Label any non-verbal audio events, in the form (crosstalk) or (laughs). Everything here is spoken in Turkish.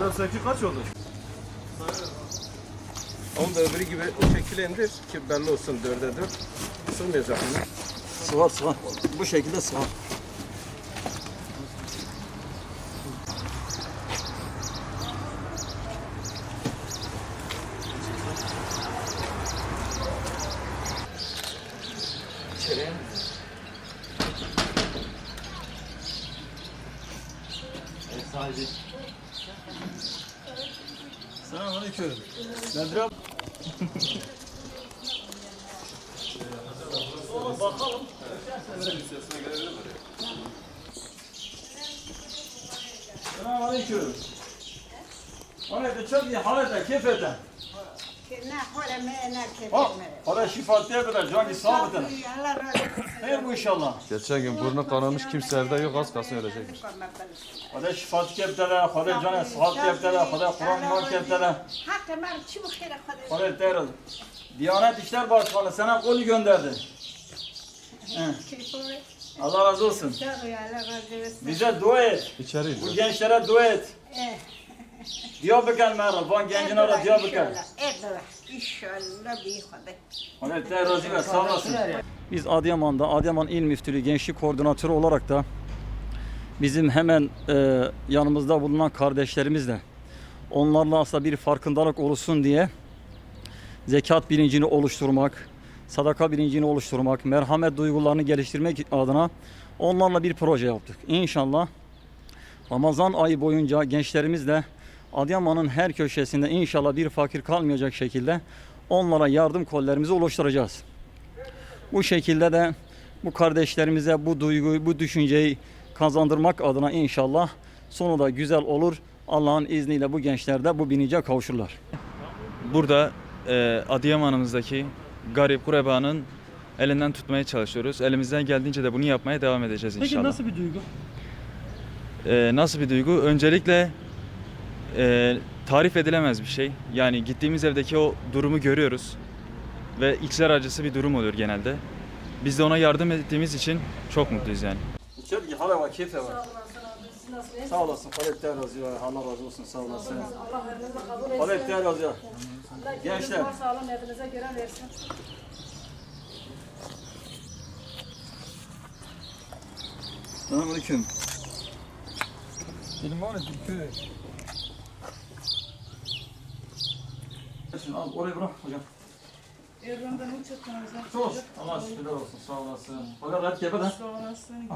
bölsek kaç olur? Onu da öbürü gibi o şekilde indir ki belli olsun dörde dört. Sığmayacak mı? Sığar sığar. Bu şekilde sığar. Selamünaleyküm. Nedir abi? Selamünaleyküm. Orada çok iyi halde keyif ne hale me ne Ha, şifatiye kadar cani sağ biter. Allah. Hayır bu inşallah. Geçen gün burnu kanamış kimse evde yok az kalsın ölecekmiş. Hadi şifat keptele, hadi cani sıhhat keptele, hadi Kur'an var keptele. Hakkı var çubuk hele kadar. Hadi deril. Diyanet İşler Başkanı sana kolu gönderdi. (laughs) Allah razı olsun. Bize dua et. İçeri Bu gençlere dua et. Eh, Diyarbakır mera, van gencin ara Diyarbakır. Evet, inşallah bir hadi. Ona Allah razı olsun, sağ olasın. Biz Adıyaman'da, Adıyaman İl Müftülüğü Gençlik Koordinatörü olarak da bizim hemen e, yanımızda bulunan kardeşlerimizle onlarla aslında bir farkındalık oluşsun diye zekat bilincini oluşturmak, sadaka bilincini oluşturmak, merhamet duygularını geliştirmek adına onlarla bir proje yaptık. İnşallah Ramazan ayı boyunca gençlerimizle Adıyaman'ın her köşesinde inşallah bir fakir kalmayacak şekilde onlara yardım kollarımızı oluşturacağız. Bu şekilde de bu kardeşlerimize bu duyguyu, bu düşünceyi kazandırmak adına inşallah sonu da güzel olur. Allah'ın izniyle bu gençler de bu bilince kavuşurlar. Burada e, Adıyaman'ımızdaki garip kurebanın elinden tutmaya çalışıyoruz. Elimizden geldiğince de bunu yapmaya devam edeceğiz inşallah. Peki nasıl bir duygu? E, nasıl bir duygu? Öncelikle e, tarif edilemez bir şey. Yani gittiğimiz evdeki o durumu görüyoruz ve içler acısı bir durum oluyor genelde. Biz de ona yardım ettiğimiz için çok mutluyuz yani. Çok hala var, keyfe var. Sağ olasın. Halep razı Allah razı olsun. Sağ olasın. Halep razı Gençler. Sağlam evinize göre versin. Selamünaleyküm. Benim var ya köy. Al oraya bırak hocam. Evrimden uçurtmanıza. Çok. Allah şükürler olsun. Sağ olasın. Fakat rahat keyfe de. Sağ olasın.